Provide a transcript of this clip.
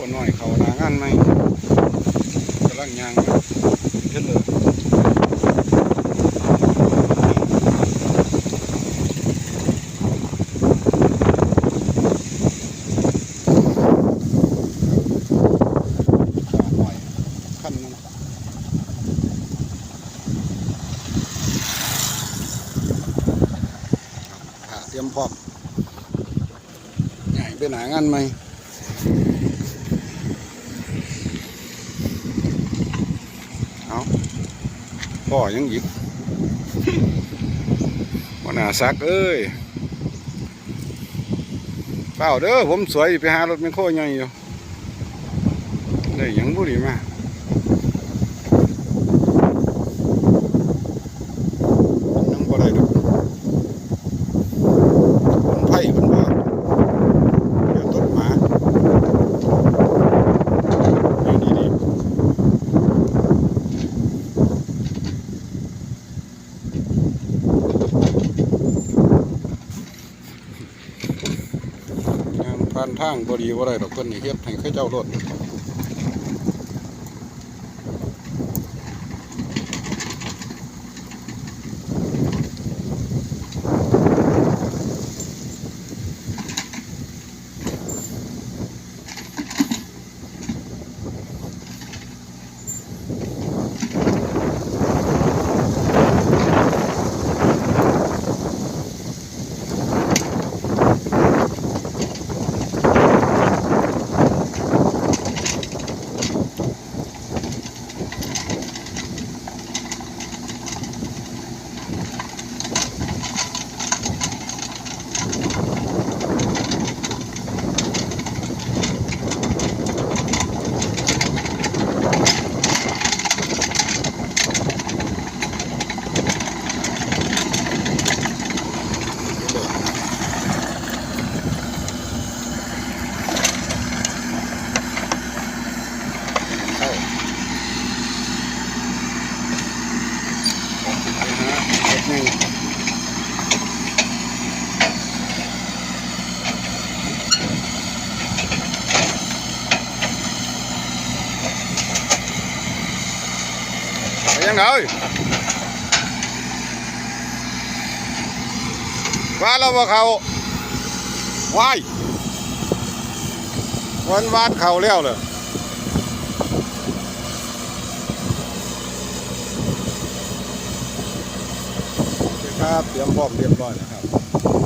อ้น้อยเขาหนางานไหมกำลังยางมเห็นเลยหน่อยขั้นเตรียมพร้อมใหญ่ไปหนางานไหมเอา พ่อยังหยิบวันหาซักเอ้ยเปล่าเด้อผมสวยไปหารถไมคโค้ยังอยู่ได้ยังบุหรี่มายังบ่ได้ดอกคนไผ่เพิ่นว่าเดี๋ยวต้นหมาอยู่นี่ดิงาน ผ่านทางบดีว่าไรดอกเพิ่นนี่เฮ็ดให้เขาเจ้ารถ ยังไงว่าเราว่าเขาวายวันวาดเขาแล้วเลยครับเตรียมพร้อมเรียบร้อยแล้วครับ